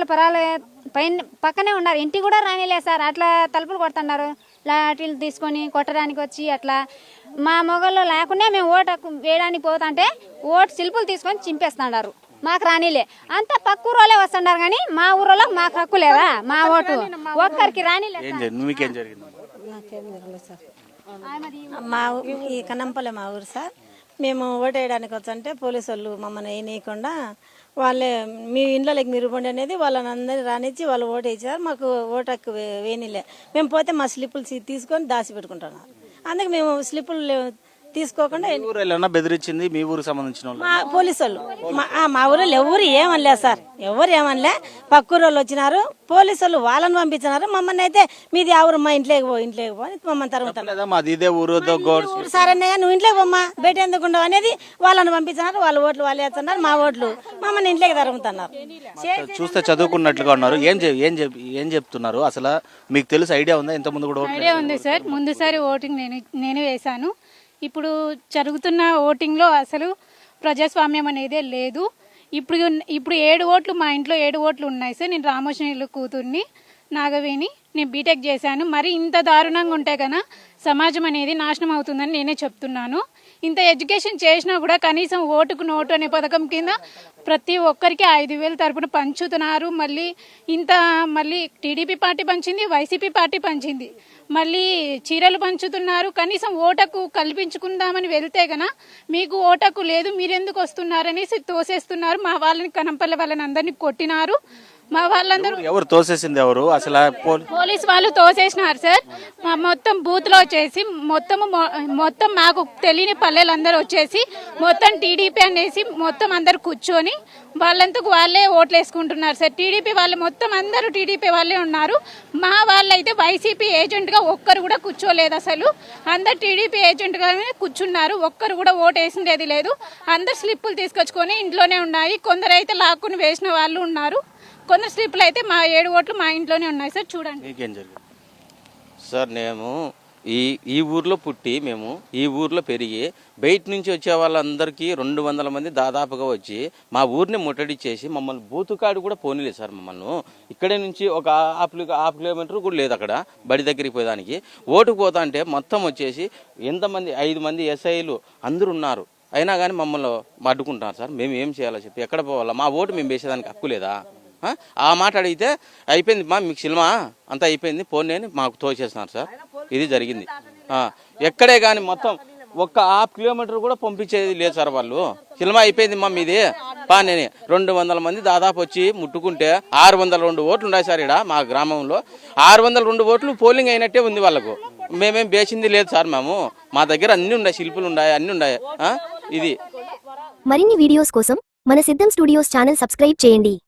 లోపల పొరాలు పైన పక్కనే ఉన్నారు. ఇంటికి కూడా రానిలే సార్. అట్లా తలుపులు కొడుతున్నారు. లాఠీలు తీసుకొని కొట్టడానికి వచ్చి అట్లా. మా మొగల్లో లేకుండా మేము ఓటు హక్కు వేయడానికి పోతుంటే ఓటు శిల్పులు తీసుకొని చింపేస్తున్నారు. మాకు రానిలే. అంతా పక్క ఊరోళ్ళే వస్తున్నారు కానీ మా ఊరోళ్ళో మాకు హక్కు లేదా మా ఓటు. ఒక్కరికి రానిలే మా ఈ కన్నంపల్లి మా ఊరు సార్. మేము ఓటేయడానికి వేయడానికి వచ్చంటే పోలీసు వాళ్ళు మమ్మల్ని వేయనీయకుండా వాళ్ళే మీ ఇంట్లోకి మీరు ఇవ్వండి అనేది వాళ్ళని అందరినీ రానిచ్చి వాళ్ళు ఓటు వేసారు. మాకు ఓటు హక్కు మేము పోతే మా స్లిప్పులు తీసుకొని దాచి పెట్టుకుంటున్నారు అందుకే మేము స్లిప్పులు తీసుకోకుండా బెదిరించింది మీ ఊరికి సంబంధించిన వాళ్ళు మా పోలీసు వాళ్ళు మా ఆ, మా ఊరిలో ఎవరు ఏమనలే సార్. ఎవరు ఏమనలే. పక్క ఊరు వాళ్ళు వచ్చినారు పోలీసు వాళ్ళు వాళ్ళని పంపించినారు. మమ్మల్ని అయితే మీది ఆ ఊరు మా ఇంట్లోకి పో ఇంట్లోకి పో అని మమ్మల్ని తరుగుతారు లేదా మాది ఇదే ఊరు గోడ్ ఊరు సార్ అన్నయ్య నువ్వు ఇంట్లోకి పోమ్మా. బయట ఎందుకు ఉండవు అనేది వాళ్ళని పంపించినారు వాళ్ళ ఓట్లు వాళ్ళు వేస్తున్నారు మా ఓట్లు మమ్మల్ని ఇంట్లోకి తరుగుతున్నారు చూస్తే చదువుకున్నట్లుగా ఉన్నారు. ఏం చెప్ ఏం చెప్ ఏం చెప్తున్నారు? అసలు మీకు తెలుసు ఐడియా ఉందా? ఇంత ముందు కూడా ఓట్లు ఐడియా ఉంది సార్. ముందుసారి ఓటింగ్ నేను నేనే వేశాను. ఇప్పుడు జరుగుతున్న ఓటింగ్లో అసలు ప్రజాస్వామ్యం అనేదే లేదు. ఇప్పుడు ఇప్పుడు ఏడు ఓట్లు మా ఇంట్లో ఏడు ఓట్లు ఉన్నాయి సార్. నేను రామోషణిలు కూతుర్ని నాగవేణి నేను బీటెక్ చేశాను. మరి ఇంత దారుణంగా ఉంటే కన్నా సమాజం అనేది నాశనం అవుతుందని నేనే చెప్తున్నాను. ఇంత ఎడ్యుకేషన్ చేసినా కూడా కనీసం ఓటుకు నోటు అనే పథకం కింద ప్రతి ఒక్కరికి ఐదు వేలు తరపున పంచుతున్నారు. మళ్ళీ ఇంత మళ్ళీ టీడీపీ పార్టీ పంచింది వైసీపీ పార్టీ పంచింది. మళ్ళీ చీరలు పంచుతున్నారు. కనీసం ఓటకు కల్పించుకుందామని వెళ్తే గన మీకు ఓటకు లేదు మీరెందుకు వస్తున్నారనేసి తోసేస్తున్నారు. మా వాళ్ళని కనంపల్లి వాళ్ళని అందరినీ కొట్టినారు. మా వాళ్ళందరూ ఎవరు తోసేసింది ఎవరు? అసలు పోలీస్ వాళ్ళు తోసేసినారు సార్. మా మొత్తం బూత్లో వచ్చేసి మొత్తం మొత్తం మాకు తెలియని పల్లెలందరూ వచ్చేసి మొత్తం టీడీపీ అనేసి మొత్తం అందరు కూర్చొని వాళ్ళంతకు వాళ్ళే ఓట్లు వేసుకుంటున్నారు సార్. టీడీపీ వాళ్ళు మొత్తం అందరూ టీడీపీ వాళ్ళే ఉన్నారు. మా వాళ్ళైతే వైసీపీ ఏజెంట్గా ఒక్కరు కూడా కూర్చోలేదు అసలు. అందరు టీడీపీ ఏజెంట్ గానే కూర్చున్నారు. ఒక్కరు కూడా ఓటు వేసిండేది లేదు. అందరు స్లిప్పులు తీసుకొచ్చుకొని ఇంట్లోనే ఉన్నాయి. కొందరు అయితే లాక్కుని వేసిన వాళ్ళు ఉన్నారు. కొన్ని స్లిప్లు అయితే మా ఏడు ఓట్లు మా ఇంట్లోనే ఉన్నాయి సార్ చూడండి. మీకేం జరిగింది? సార్ మేము ఈ ఈ ఊర్లో పుట్టి మేము ఈ ఊర్లో పెరిగి బయట నుంచి వచ్చే వాళ్ళందరికీ రెండు వందల మంది దాదాపుగా వచ్చి మా ఊరిని ముట్టడిచ్చేసి మమ్మల్ని బూతుకాడు కూడా పోనీలేదు సార్ మమ్మల్ని. ఇక్కడే నుంచి ఒక హాఫ్ కిలో- హాఫ్ కిలోమీటర్ కూడా లేదు అక్కడ బడి దగ్గరికి పోయేదానికి. ఓటుకు పోతా అంటే మొత్తం వచ్చేసి ఎంతమంది ఐదు మంది ఎస్ఐలు అందరు ఉన్నారు. అయినా కానీ మమ్మల్ని అడ్డుకుంటున్నారు సార్. మేము ఏం చేయాలో చెప్పి ఎక్కడ పోవాలా? మా ఓటు మేము వేసేదానికి హక్కు లేదా? ఆ? ఆ మాట అడిగితే అయిపోయింది మా మీకు సినిమా? అంతా అయిపోయింది పోనీ అని మాకు తోచేస్తున్నారు సార్. ఇది జరిగింది. ఆ, ఎక్కడే కానీ మొత్తం ఒక్క హాఫ్ కిలోమీటర్ కూడా పంపించేది లేదు సార్ వాళ్ళు. సినిమా అయిపోయింది మా మీది. పా నేను. రెండు వందల మంది దాదాపు వచ్చి ముట్టుకుంటే ఆరు వందల రెండు ఓట్లు ఉన్నాయి సార్ ఇక్కడ మా గ్రామంలో. ఆరు వందల రెండు ఓట్లు పోలింగ్ అయినట్టే ఉంది వాళ్ళకు. మేమేం వేసింది లేదు సార్ మేము. మా దగ్గర అన్ని ఉన్నాయి శిల్పులు ఉన్నాయి అన్ని ఉన్నాయి? ఇది. మరిన్ని వీడియోస్ కోసం మన సిద్ధం స్టూడియోస్ ఛానల్ సబ్స్క్రైబ్ చేయండి.